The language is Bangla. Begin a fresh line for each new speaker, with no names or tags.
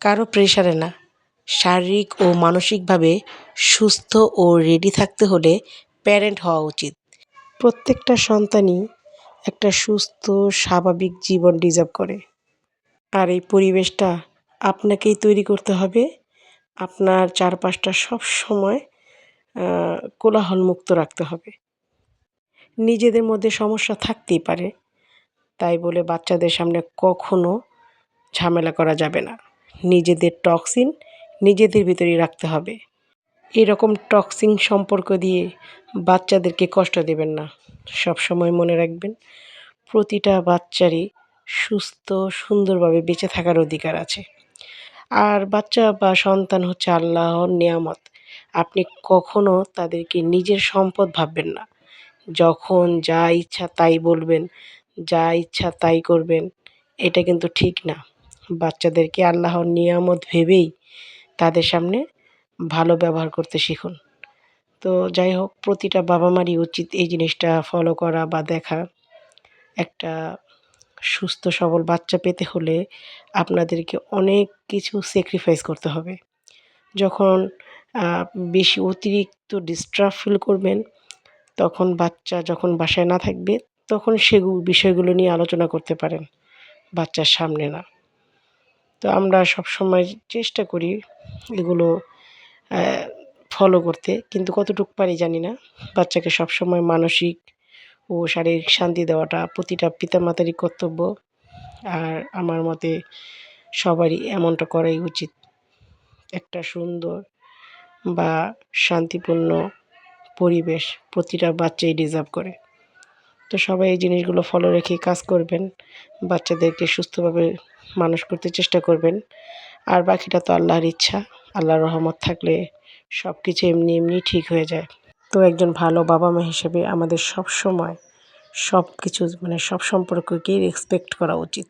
কারও প্রেশারে না। শারীরিক ও মানসিকভাবে সুস্থ ও রেডি থাকতে হলে প্যারেন্ট হওয়া উচিত। প্রত্যেকটা সন্তানই একটা সুস্থ, স্বাভাবিক জীবন ডিজার্ভ করে। আর এই পরিবেশটা আপনাকেই তৈরি করতে হবে। আপনার চারপাশটা সব সময় কোলাহলমুক্ত রাখতে হবে। নিজেদের মধ্যে সমস্যা থাকতেই পারে। তাই বলে বাচ্চাদের সামনে কখনো ঝামেলা করা যাবে না। নিজেদের টক্সিন নিজেদের ভিতরেই রাখতে হবে। এরকম টক্সিন সম্পর্ক দিয়ে বাচ্চাদেরকে কষ্ট দেবেন না। সব সময় মনে রাখবেন, প্রতিটা বাচ্চারই সুস্থ, সুন্দরভাবে বেঁচে থাকার অধিকার আছে। আর বাচ্চা বা সন্তান হচ্ছে আল্লাহর নিয়ামত। আপনি কখনো তাদেরকে নিজের সম্পদ ভাববেন না। যখন যা ইচ্ছা তাই বলবেন, যা ইচ্ছা তাই করবেন, এটা কিন্তু ঠিক না। বাচ্চাদেরকে আল্লাহর নিয়ামত ভেবেই তাদের সামনে ভালো ব্যবহার করতে শিখুন। তো যাই হোক, প্রতিটা বাবা মারই উচিত এই জিনিসটা ফলো করা বা দেখা। একটা সুস্থ, সবল বাচ্চা পেতে হলে আপনাদেরকে অনেক কিছু স্যাক্রিফাইস করতে হবে। যখন বেশি অতিরিক্ত ডিস্টার্ব ফিল করবেন, তখন বাচ্চা যখন বাসায় না থাকবে, তখন সেগুলো বিষয়গুলো নিয়ে আলোচনা করতে পারেন, বাচ্চার সামনে না। তো আমরা সবসময় চেষ্টা করি এগুলো ফলো করতে। কিন্তু কতটুকু পারি জানি না। বাচ্চাকে সবসময় মানসিক ও শারীরিক শান্তি দেওয়াটা প্রতিটা পিতামাতারই কর্তব্য। আর আমার মতে সবারই এমনটা করাই উচিত। একটা সুন্দর বা শান্তিপূর্ণ পরিবেশ প্রতিটা বাচ্চাই ডিজার্ভ করে। তো সবাই এই জিনিসগুলো ফলো রেখে কাজ করবেন। বাচ্চাদেরকে সুস্থভাবে মানুষ করতে চেষ্টা করবেন। আর বাকিটা তো আল্লাহর ইচ্ছা। আল্লাহর রহমত থাকলে সব কিছু এমনি এমনি ঠিক হয়ে যায়। তো একজন ভালো বাবা মা হিসেবে আমাদের সব সময় সব কিছু মানে সব সম্পর্ককেই রেসপেক্ট করা উচিত।